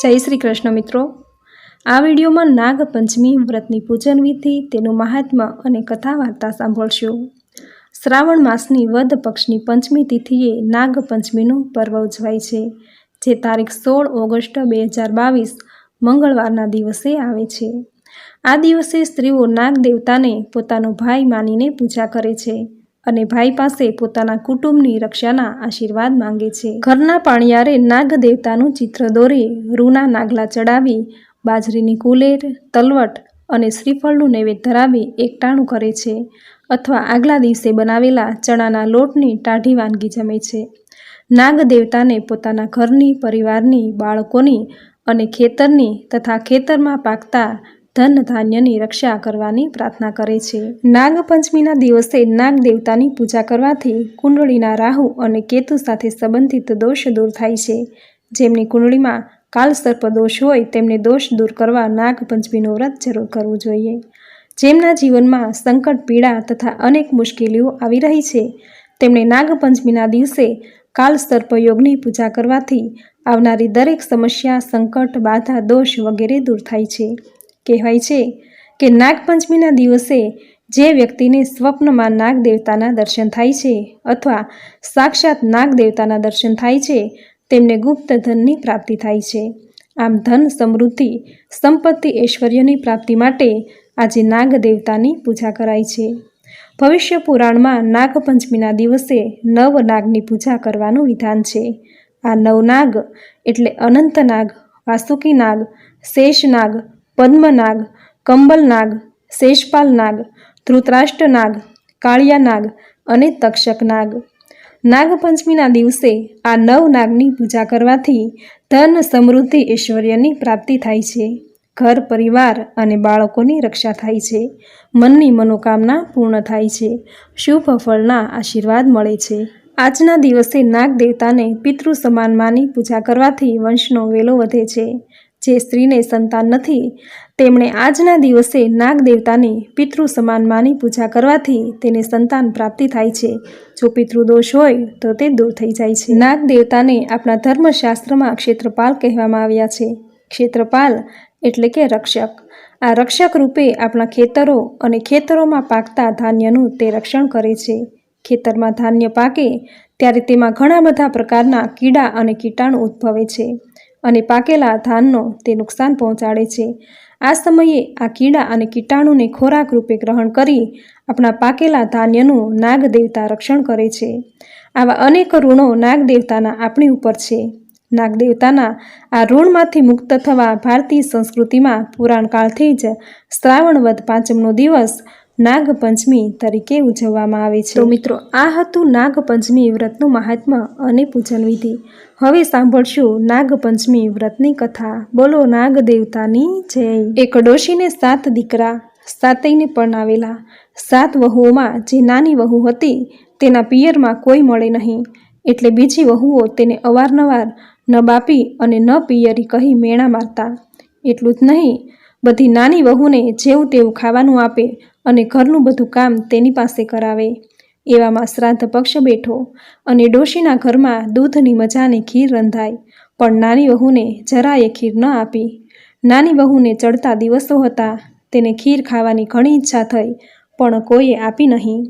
જય શ્રી કૃષ્ણ મિત્રો. આ વિડીયોમાં નાગપંચમી વ્રતની પૂજન વિધિ, તેનું મહાત્મ્ય અને કથા વાર્તા સાંભળશો. શ્રાવણ માસની વદ પક્ષની પંચમી તિથિએ નાગપંચમીનું પર્વ ઉજવાય છે, જે તારીખ સોળ ઓગસ્ટ બે હજાર બાવીસ મંગળવારના દિવસે આવે છે. આ દિવસે સ્ત્રીઓ નાગ દેવતાને પોતાનો ભાઈ માનીને પૂજા કરે છે. અને ભાઈ પાસે પોતાના કુટુંબની રક્ષાના આશીર્વાદ માંગે છે. ઘરના પાણિયારે નાગ દેવતાનું ચિત્ર દોરી, રૂના નાગલા ચડાવી, બાજરીની કુલેર, તલવટ અને શ્રીફળનું નૈવેદ્ય ધરાવી એકટાણું કરે છે અથવા આગલા દિવસે બનાવેલા ચણાના લોટની ટાઢી વાનગી જમે છે. નાગ દેવતાને પોતાના ઘરની, પરિવારની, બાળકોની અને ખેતરની તથા ખેતરમાં પાકતા ધન ધાન્યની રક્ષા કરવાની પ્રાર્થના કરે છે. નાગપંચમીના દિવસે નાગ દેવતાની પૂજા કરવાથી કુંડળીના રાહુ અને કેતુ સાથે સંબંધિત દોષ દૂર થાય છે. જેમની કુંડળીમાં કાલસર્પ દોષ હોય તેમને દોષ દૂર કરવા નાગપંચમીનું વ્રત જરૂર કરવું જોઈએ. જેમના જીવનમાં સંકટ, પીડા તથા અનેક મુશ્કેલીઓ આવી રહી છે તેમણે નાગપંચમીના દિવસે કાલ સર્પયોગની પૂજા કરવાથી આવનારી દરેક સમસ્યા, સંકટ, બાધા, દોષ વગેરે દૂર થાય છે. કહેવાય છે કે નાગપંચમીના દિવસે જે વ્યક્તિને સ્વપ્નમાં નાગ દેવતાના દર્શન થાય છે અથવા સાક્ષાત નાગ દેવતાના દર્શન થાય છે, તેમને ગુપ્ત ધનની પ્રાપ્તિ થાય છે. આમ ધન સમૃદ્ધિ, સંપત્તિ ઐશ્વર્યની પ્રાપ્તિ માટે આજે નાગ દેવતાની પૂજા કરાય છે. ભવિષ્ય પુરાણમાં નાગપંચમીના દિવસે નવ નાગની પૂજા કરવાનું વિધાન છે. આ નવનાગ એટલે અનંતનાગ વાસુકી નાગ શેષનાગ પદ્મનાગ, કંબલનાગ શેષપાલ નાગ ધૃતરાષ્ટ્ર નાગ કાળિયા નાગ અને તક્ષક નાગ નાગપંચમીના દિવસે આ નવ નાગની પૂજા કરવાથી ધન સમૃદ્ધિ ઐશ્વર્યની પ્રાપ્તિ થાય છે. ઘર, પરિવાર અને બાળકોની રક્ષા થાય છે. મનની મનોકામના પૂર્ણ થાય છે. શુભ ફળના આશીર્વાદ મળે છે. આજના દિવસે નાગ દેવતાને પિતૃ સમાન માની પૂજા કરવાથી વંશનો વેલો વધે છે. જે સ્ત્રીને સંતાન નથી, તેમણે આજના દિવસે નાગ દેવતાની પિતૃ સમાન માની પૂજા કરવાથી તેને સંતાન પ્રાપ્તિ થાય છે. જો પિતૃદોષ હોય, તો તે દૂર થઈ જાય છે. નાગ દેવતાને આપણા ધર્મશાસ્ત્રમાં ક્ષેત્રપાલ કહેવામાં આવ્યા છે. ક્ષેત્રપાલ એટલે કે રક્ષક. આ રક્ષક રૂપે આપણા ખેતરો અને ખેતરોમાં પાકતા ધાન્યનું તે રક્ષણ કરે છે. ખેતરમાં ધાન્ય પાકે, ત્યારે તેમાં ઘણા બધા પ્રકારના કીડા અને કીટાણુ ઉદ્ભવે છે. અને પાકેલા ધાનનો તે નુકસાન પહોંચાડે છે. આ સમયે આ કીડા અને કીટાણુને ખોરાક રૂપે ગ્રહણ કરી આપણા પાકેલા ધાન્યનું નાગ દેવતા રક્ષણ કરે છે. આવા અનેક ઋણો નાગ દેવતાના આપણી ઉપર છે. નાગ દેવતાના આ ઋણમાંથી મુક્ત થવા ભારતીય સંસ્કૃતિમાં પુરાણકાળથી જ શ્રાવણ વધ પાંચમનો દિવસ નાગપંચમી તરીકે ઉજવવામાં આવે છે. તો મિત્રો, આ હતું નાગપંચમી વ્રતનું મહાત્મ્ય અને પૂજન વિધિ. હવે સાંભળશું નાગપંચમી વ્રતની કથા. બોલો નાગ દેવતાની જય. એક ડોશીને સાત દીકરા સાતઈને પરણાવેલા સાત વહુઓમાં જે નાની વહુ હતી, તેના પિયરમાં કોઈ મળે નહીં. એટલે બીજી વહુઓ તેને અવારનવાર ન બાપી અને ન પિયરી કહી મેણા મારતા. એટલું જ નહીં બધી નાની વહુને જેવું તેવું ખાવાનું આપે અને ઘરનું બધું કામ તેની પાસે કરાવે. એવામાં શ્રાદ્ધ પક્ષ બેઠો અને ડોશીના ઘરમાં દૂધની મજાની ખીર રંધાય પણ નાની વહુને જરાએ ખીર ન આપી. નાની વહુને ચડતા દિવસો હતા. તેને ખીર ખાવાની ઘણી ઈચ્છા થઈ, પણ કોઈએ આપી નહીં.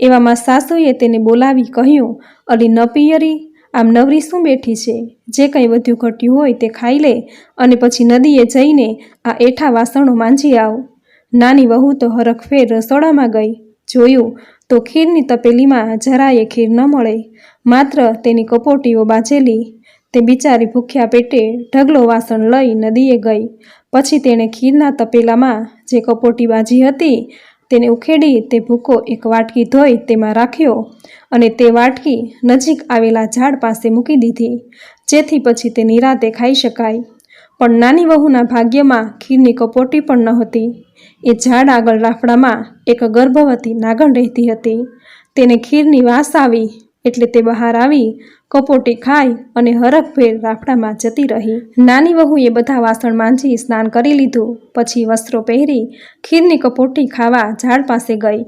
એવામાં સાસુએ તેને બોલાવી કહ્યું, અલી ન પિયરી આમ નવરી શું બેઠી છે? જે કંઈ બધું ઘટ્યું હોય તે ખાઈ લે અને પછી નદીએ જઈને આ એઠા વાસણો માંજી આવ. નાની વહુ તો હરખફેર રસોડામાં ગઈ. જોયું તો ખીરની તપેલીમાં જરાયે ખીર ન મળે. માત્ર તેની કપોટીઓ બાજેલી. તે બિચારી ભૂખ્યા પેટે ઢગલો વાસણ લઈ નદીએ ગઈ. પછી તેણે ખીરના તપેલામાં જે કપોટી બાજી હતી તેને ઉખેડી તે ભૂકો એક વાટકી ધોઈ તેમાં રાખ્યો અને તે વાટકી નજીક આવેલા ઝાડ પાસે મૂકી દીધી, જેથી પછી તે નિરાતે ખાઈ શકાય. પણ નાની વહુના ભાગ્યમાં ખીરની કપોટી પણ નહોતી. એ ઝાડ આગળ રાફડામાં એક ગર્ભવતી નાગણ રહેતી હતી. તેને ખીરની વાસ આવી એટલે તે બહાર આવી, કપોટી ખાઈ અને હરખભેર રાફડામાં જતી રહી. નાની વહુએ બધા વાસણ માંજી સ્નાન કરી લીધું, પછી વસ્ત્રો પહેરી ખીરની કપોટી ખાવા ઝાડ પાસે ગઈ.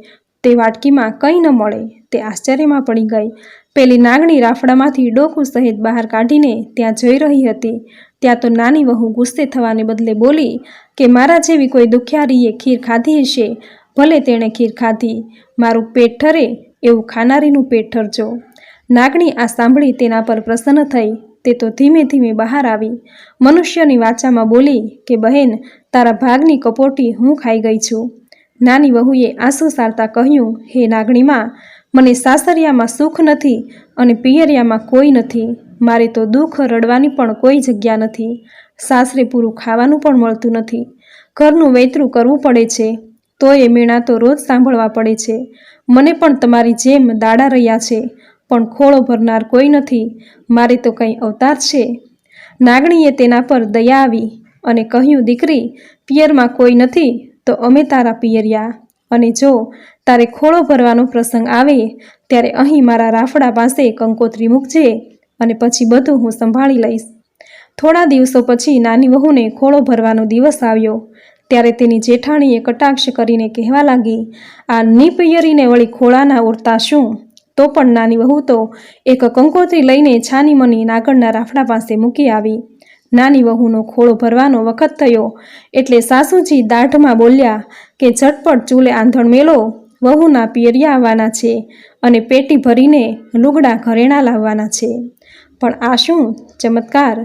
તે વાટકીમાં કંઈ ન મળે, તે આશ્ચર્યમાં પડી ગઈ. પેલી નાગણી રાફડામાંથી ડોકું સહિત બહાર કાઢીને ત્યાં જઈ રહી હતી. ત્યાં તો નાની વહુ ગુસ્સે થવાને બદલે બોલી કે મારા જેવી કોઈ દુખિયારીએ ખીર ખાધી હશે, ભલે તેણે ખીર ખાધી. મારું પેટ ઠરે એવું ખાનારીનું પેટ ઠરજો. નાગણી આ સાંભળી તેના પર પ્રસન્ન થઈ, તે તો ધીમે ધીમે બહાર આવી. મનુષ્યની વાચામાં બોલી કે, બહેન, તારા ભાગની કપોટી હું ખાઈ ગઈ છું. નાની વહુએ આંસુ સારતા કહ્યું, હે નાગણીમાં મને સાસરિયામાં સુખ નથી અને પિયરિયામાં કોઈ નથી. મારે તો દુઃખ રડવાની પણ કોઈ જગ્યા નથી. સાસરે પૂરું ખાવાનું પણ મળતું નથી. ઘરનું વૈતરું કરવું પડે છે. તોય મીણા તો રોજ સાંભળવા પડે છે. મને પણ તમારી જેમ દાડા રહ્યા છે, પણ ખોળો ભરનાર કોઈ નથી, મારે તો કંઈ અવતાર છે. નાગણીએ તેના પર દયા આવી અને કહ્યું, દીકરી, પિયરમાં કોઈ નથી, તો અમે તારા પિયરિયા. અને જો તારે ખોળો ભરવાનો પ્રસંગ આવે, ત્યારે અહીં મારા રાફડા પાસે કંકોત્રી મૂકજે અને પછી બધું હું સંભાળી લઈશ. થોડા દિવસો પછી નાની વહુને ખોળો ભરવાનો દિવસ આવ્યો. ત્યારે તેની જેઠાણીએ કટાક્ષ કરીને કહેવા લાગી, આ નિપિયરીને વળી ખોળાના ઓરતા શું? તો પણ નાની વહુ તો એક કંકોત્રી લઈને છાની મની નાગણના રાફડા પાસે મૂકી આવી. નાની વહુનો ખોળો ભરવાનો વખત થયો એટલે સાસુજી દાઢમાં બોલ્યા કે, ઝટપટ ચૂલે આંધણ મેલો. વહુના પિયરિયા આવવાના છે અને પેટી ભરીને લુગડા ઘરેણા લાવવાના છે. પણ આ શું? ચમત્કાર!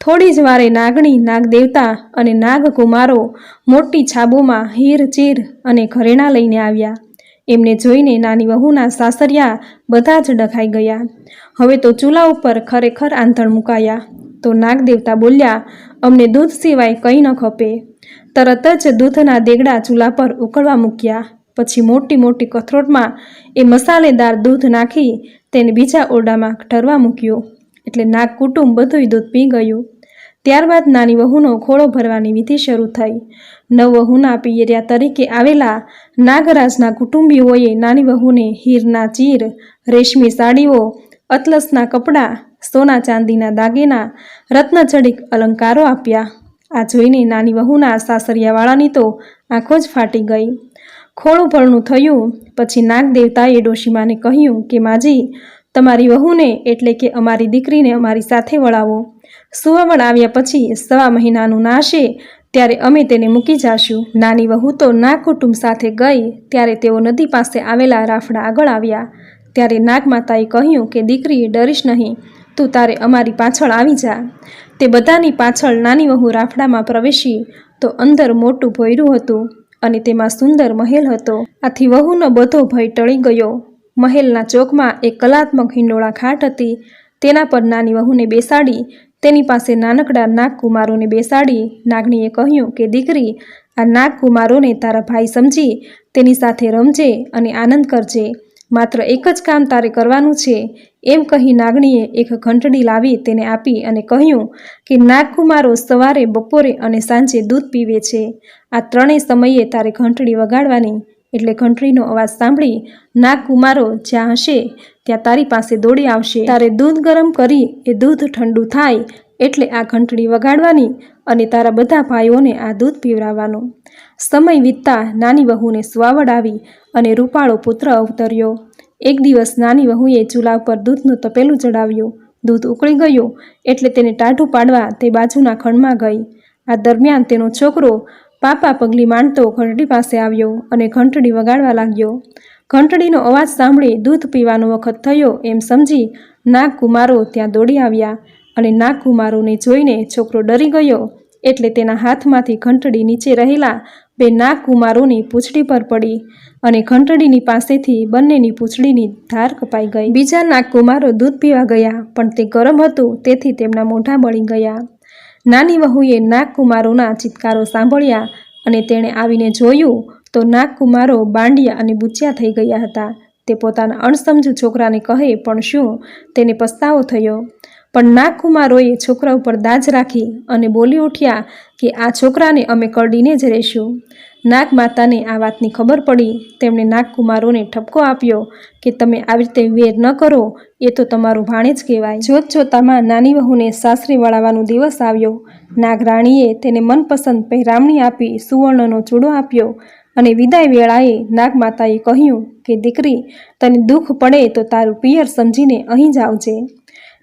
થોડી જ વારે નાગણી નાગદેવતા અને નાગકુમારો મોટી છાબોમાં હીર ચીર અને ઘરેણા લઈને આવ્યા. એમને જોઈને નાની વહુના સાસરિયા બધા જ ડખાઈ ગયા. હવે તો ચૂલા ઉપર ખરેખર આંધણ મુકાયા. તો નાગદેવતા બોલ્યા, અમને દૂધ સિવાય કંઈ ન ખપે. તરત જ દૂધના દેગડા ચૂલા પર ઉકળવા મૂક્યા. પછી મોટી મોટી કથરોટમાં એ મસાલેદાર દૂધ નાખી તેને બીજા ઓરડામાં ઠરવા મૂક્યું. એટલે નાગ કુટુંબ બધુંય દૂધ પી ગયું. ત્યારબાદ નાની વહુનો ખોળો ભરવાની વિધિ શરૂ થઈ. નવ વહુના પિયરિયા તરીકે આવેલા નાગરાજના કુટુંબીઓએ નાની વહુને હીરના ચીર, રેશમી સાડીઓ, અતલસના કપડાં, સોના ચાંદીના દાગીના રત્નજડિક અલંકારો આપ્યા. આ જોઈને નાની વહુના સાસરિયાવાળાની તો આંખો જ ફાટી ગઈ. ખોળું ભરણું થયું. પછી નાગદેવતાએ ડોશીમાને કહ્યું કે, માજી તમારી વહુને એટલે કે અમારી દીકરીને અમારી સાથે વળાવો. સુવાવડ આવ્યા પછી સવા મહિનાનું નાશે ત્યારે અમે તેને મૂકી જાશું. નાની વહુ તો નાગ કુટુંબ સાથે ગઈ, ત્યારે તેઓ નદી પાસે આવેલા રાફડા આગળ આવ્યા. ત્યારે નાગમાતાએ કહ્યું કે, દીકરી, ડરીશ નહીં. તું તારે અમારી પાછળ આવી જા. તે બધાની પાછળ નાની વહુ રાફડામાં પ્રવેશી, તો અંદર મોટું ભોયરું હતું અને તેમાં સુંદર મહેલ હતો. આથી વહુનો બધો ભય ટળી ગયો. મહેલના ચોકમાં એક કલાત્મક હિંડોળા ખાટ હતી. તેના પર નાની વહુને બેસાડી, તેની પાસે નાનકડા નાગકુમારોને બેસાડી, નાગણીએ કહ્યું કે, દીકરી, આ નાગકુમારોને તારા ભાઈ સમજી, તેની સાથે રમજે અને આનંદ કરજે. માત્ર એક જ કામ તારે કરવાનું છે. એમ કહી નાગણીએ એક ઘંટડી લાવી તેને આપી અને કહ્યું કે, નાગકુમારો સવારે, બપોરે અને સાંજે દૂધ પીવે છે. આ ત્રણેય સમયે તારે ઘંટડી વગાડવાની એટલે ઘંટડીનો અવાજ સાંભળી નાગકુમારો જ્યાં હશે, ત્યાં તારી પાસે દોડી આવશે. તારે દૂધ ગરમ કરી એ દૂધ ઠંડુ થાય એટલે આ ઘંટડી વગાડવાની અને તારા બધા ભાઈઓને આ દૂધ પીવડાવવાનું. સમય વીતતા નાની વહુને સુવાવડ આવી અને રૂપાળો પુત્ર અવતર્યો. એક દિવસ નાની વહુએ ચૂલા પર દૂધનું તપેલું ચડાવ્યું. દૂધ ઉકળી ગયું એટલે તેને ટાઢું પાડવા તે બાજુના ખંડમાં ગઈ. આ દરમિયાન તેનો છોકરો પાપા પગલી માંડતો ઘંટડી પાસે આવ્યો અને ઘંટડી વગાડવા લાગ્યો. ઘંટડીનો અવાજ સાંભળી દૂધ પીવાનો વખત થયો એમ સમજી નાગકુમારો ત્યાં દોડી આવ્યા અને નાગકુમારોને જોઈને છોકરો ડરી ગયો એટલે તેના હાથમાંથી ઘંટડી નીચે રહેલા બે નાગકુમારોની પૂંછડી પર પડી અને ઘંટડીની પાસેથી બંનેની પૂંછડીની ધાર કપાઈ ગઈ. બીજા નાગકુમારો દૂધ પીવા ગયા પણ તે ગરમ હતું તેથી તેમના મોઢા બળી ગયા. નાની વહુએ નાગકુમારોના ચિત્કારો સાંભળ્યા અને તેણે આવીને જોયું તો નાગકુમારો બાંડિયા અને બુચ્યા થઈ ગયા હતા. તે પોતાના અણસમજુ છોકરાને કહે, પણ શું? તેને પસ્તાવો થયો. પણ નાગકુમારોએ છોકરા ઉપર દાજ રાખી અને બોલી ઉઠ્યા કે, આ છોકરાને અમે કરડીને જ રહેશું. નાગમાતાને આ વાતની ખબર પડી. તેમણે નાગકુમારોને ઠપકો આપ્યો કે તમે આવી રીતે વેર ન કરો, એ તો તમારું ભાણે જ કહેવાય. જોત જોતામાં નાની વહુને સાસરે વળાવવાનો દિવસ આવ્યો. નાગરાણીએ તેને મનપસંદ પહેરામણી આપી સુવર્ણનો ચૂડો આપ્યો અને વિદાય વેળાએ નાગમાતાએ કહ્યું કે, દીકરી, તને દુઃખ પડે તો તારું પિયર સમજીને અહીં જ આવજે.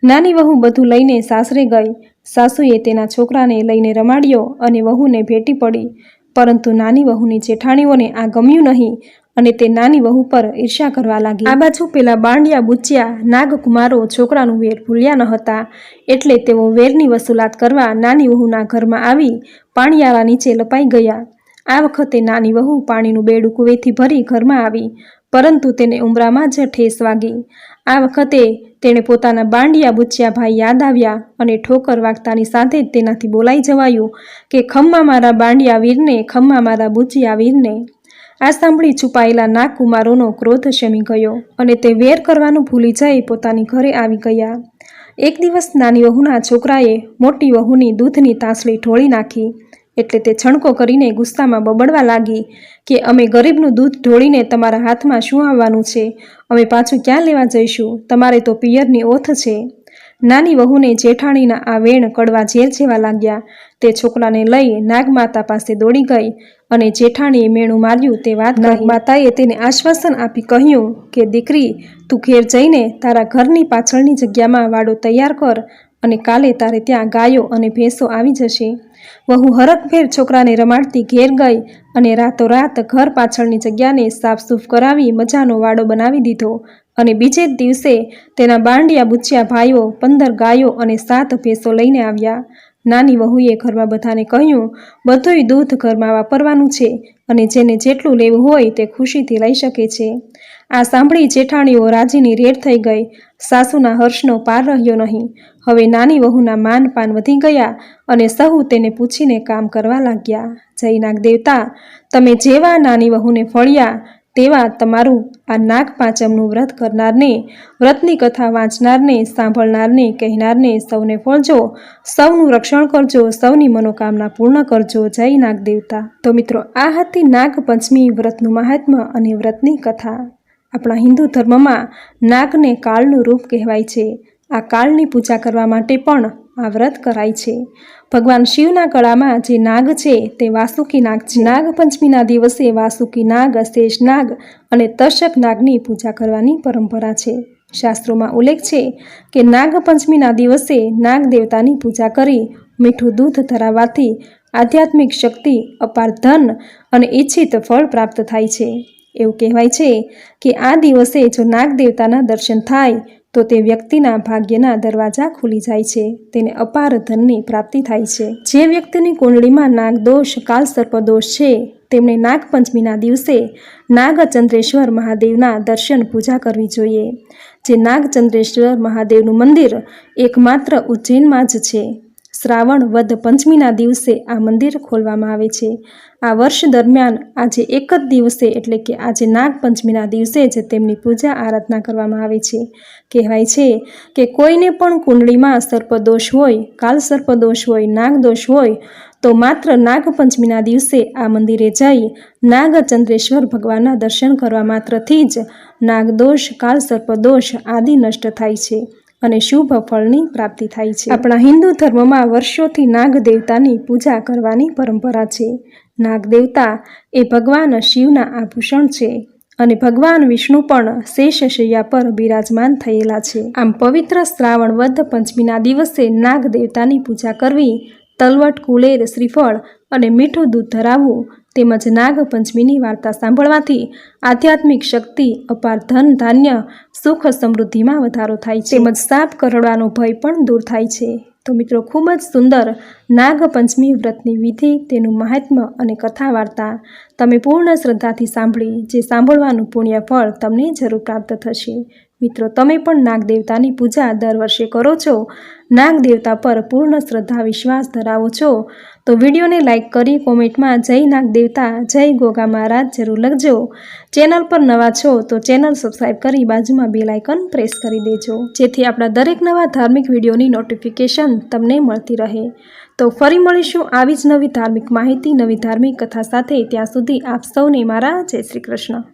નાની વહુ બધું લઈને સાસરે ગઈ. સાસુએ તેના છોકરાને લઈને રમાડ્યો અને વહુને ભેટી પડી. પરંતુ નાની વહુની જેઠાણીઓને આ ગમ્યું નહીં અને તે નાની વહુ પર ઈર્ષ્યા કરવા લાગી. આ બાજુ પેલા બાંડિયા, બુચ્યા, નાગકુમારો છોકરાનું વેર ભૂલ્યા ન હતા એટલે તેઓ વેરની વસૂલાત કરવા નાની વહુના ઘરમાં આવી પાણીયારા નીચે લપાઈ ગયા. આ વખતે નાની વહુ પાણીનું બેડું કુવેથી ભરી ઘરમાં આવી, પરંતુ તેને ઉમરામાં જ ઠેસ વાગી. આ વખતે તેણે પોતાના બાંડિયા બુચ્યા ભાઈ યાદ આવ્યા અને ઠોકર વાગતાની સાથે જ તેનાથી બોલાઈ જવાયું કે, ખમ્મા મારા બાંડિયા વીરને, ખમ્મા મારા બુચિયા વીરને. આ સાંભળી છુપાયેલા નાગકુમારોનો ક્રોધ શમી ગયો અને તે વેર કરવાનું ભૂલી જઈ પોતાની ઘરે આવી ગયા. એક દિવસ નાની વહુના છોકરાએ મોટી વહુની દૂધની તાસળી ઢોળી નાખી એટલે તે છણકો કરીને ગુસ્સામાં બબડવા લાગી કે અમે ગરીબનું દૂધ ઢોળીને તમારા હાથમાં શું આવવાનું છે? અમે પાછું ક્યાં લેવા જઈશું? તમારે તો પિયરની ઓથ છે. નાની વહુને જેઠાણીના આ વેણ કડવા ઝેર જેવા લાગ્યા. તે છોકરાને લઈ નાગમાતા પાસે દોડી ગઈ અને જેઠાણીએ મેણું માર્યું તે વાત નાગમાતાએ તેને આશ્વાસન આપી કહ્યું કે, દીકરી, તું ઘેર જઈને તારા ઘરની પાછળની જગ્યામાં વાડો તૈયાર કર અને કાલે તારે ત્યાં ગાયો અને ભેંસો આવી જશે. વહુ હરખભેર છોકરાને રમાડતી ઘેર ગઈ અને રાતોરાત ઘર પાછળની જગ્યાને સાફસૂફ કરાવી મજાનો વાડો બનાવી દીધો. અને બીજે જ દિવસે તેના બાંડિયા બુચ્યા ભાઈઓ પંદર ગાયો અને સાત ભેંસો લઈને આવ્યા. નાની વહુએ ઘરમાં બધાને કહ્યું, બધુંય દૂધ ઘરમાં વાપરવાનું છે અને જેને જેટલું લેવું હોય તે ખુશીથી લઈ શકે છે. આ સાંભળી જેઠાણીઓ રાજીની રેડ થઈ ગઈ. સાસુના હર્ષનો પાર રહ્યો નહીં. હવે નાની વહુના માન પાન વધી ગયા અને સહુ તેને પૂછીને કામ કરવા લાગ્યા. જય નાગ દેવતા, તમે જેવા નાની વહુને ફળ્યા, તેવા તમારું આ નાગ પાંચમનું વ્રત કરનારને, વ્રતની કથા વાંચનારને, સાંભળનારને, કહેનારને સૌને ફળજો. સૌનું રક્ષણ કરજો, સૌની મનોકામના પૂર્ણ કરજો. જય નાગ દેવતા. તો મિત્રો, આ હતી નાગ પંચમી વ્રતનું મહાત્મ્ય અને વ્રતની કથા. આપણા હિન્દુ ધર્મમાં નાગને કાળનું રૂપ કહેવાય છે. આ કાળની પૂજા કરવા માટે પણ આ વ્રત કરાય છે. ભગવાન શિવના ગળામાં જે નાગ છે તે વાસુકી નાગ છે. નાગપંચમીના દિવસે વાસુકી નાગ શેષ નાગ અને તર્શક નાગની પૂજા કરવાની પરંપરા છે. શાસ્ત્રોમાં ઉલ્લેખ છે કે નાગપંચમીના દિવસે નાગ દેવતાની પૂજા કરી મીઠું દૂધ ધરાવવાથી આધ્યાત્મિક શક્તિ, અપાર ધન અને ઈચ્છિત ફળ પ્રાપ્ત થાય છે. એવું કહેવાય છે કે આ દિવસે જો નાગ દેવતાના દર્શન થાય, તો તે વ્યક્તિના ભાગ્યના દરવાજા ખુલી જાય છે. તેને અપાર ધનની પ્રાપ્તિ થાય છે. જે વ્યક્તિની કુંડળીમાં નાગદોષ, કાલસર્પદોષ છે, તેમણે નાગપંચમીના દિવસે નાગચંદ્રેશ્વર મહાદેવના દર્શન પૂજા કરવી જોઈએ. જે નાગચંદ્રેશ્વર મહાદેવનું મંદિર એકમાત્ર ઉજ્જૈનમાં જ છે. શ્રાવણ વદ પંચમીના દિવસે આ મંદિર ખોલવામાં આવે છે. આ વર્ષ દરમિયાન આજે એક જ દિવસે એટલે કે આજે નાગપંચમીના દિવસે જ તેમની પૂજા આરાધના કરવામાં આવે છે. કહેવાય છે કે કોઈને પણ કુંડળીમાં સર્પદોષ હોય કાલ સર્પદોષ હોય, નાગદોષ હોય, તો માત્ર નાગપંચમીના દિવસે આ મંદિરે જઈ નાગચંદ્રેશ્વર ભગવાનના દર્શન કરવા માત્રથી જ નાગદોષ કાલ સર્પદોષ આદિ નષ્ટ થાય છે. અને શુભ ફળની પ્રાપ્તિ થાય છે. આપણા હિન્દુ ધર્મમાં વર્ષોથી નાગ દેવતાની પૂજા કરવાની પરંપરા છે. નાગ દેવતા એ ભગવાન શિવના આભૂષણ છે અને ભગવાન વિષ્ણુ પણ શેષશૈયા પર બિરાજમાન થયેલા છે. આમ પવિત્ર શ્રાવણ વધ પંચમીના દિવસે નાગ દેવતાની પૂજા કરવી, તલવટ, કુલેર, શ્રીફળ અને મીઠું દૂધ ધરાવવું તેમજ નાગપંચમીની વાર્તા સાંભળવાથી આધ્યાત્મિક શક્તિ, અપાર ધન, ધાન્ય, સુખ સમૃદ્ધિમાં વધારો થાય છે. તેમજ સાપ કરડવાનો ભય પણ દૂર થાય છે. તો મિત્રો, ખૂબ જ સુંદર નાગપંચમી વ્રતની વિધિ, તેનું મહાત્મ્ય અને કથા વાર્તા તમે પૂર્ણ શ્રદ્ધાથી સાંભળી, જે સાંભળવાનું પુણ્ય ફળ તમને જરૂર પ્રાપ્ત થશે. મિત્રો, તમે પણ નાગદેવતાની પૂજા દર વર્ષે કરો છો. નાગદેવતા પર પૂર્ણ શ્રદ્ધા, વિશ્વાસ ધરાવો છો. તો વિડીયોને લાઇક કરી કોમેન્ટમાં જય નાગદેવતા, જય ગોગા મહારાજ જરૂર લખજો. ચેનલ પર નવા છો તો ચેનલ સબસ્ક્રાઈબ કરી બાજુમાં બેલ આઇકન પ્રેસ કરી દેજો. જેથી આપણા દરેક નવા ધાર્મિક વિડીયોની નોટિફિકેશન તમને મળતી રહે. તો ફરી મળીશું આવી જ નવી ધાર્મિક માહિતી, નવી ધાર્મિક કથા સાથે. ત્યાં સુધી આપ સૌને મારા જય શ્રી કૃષ્ણ.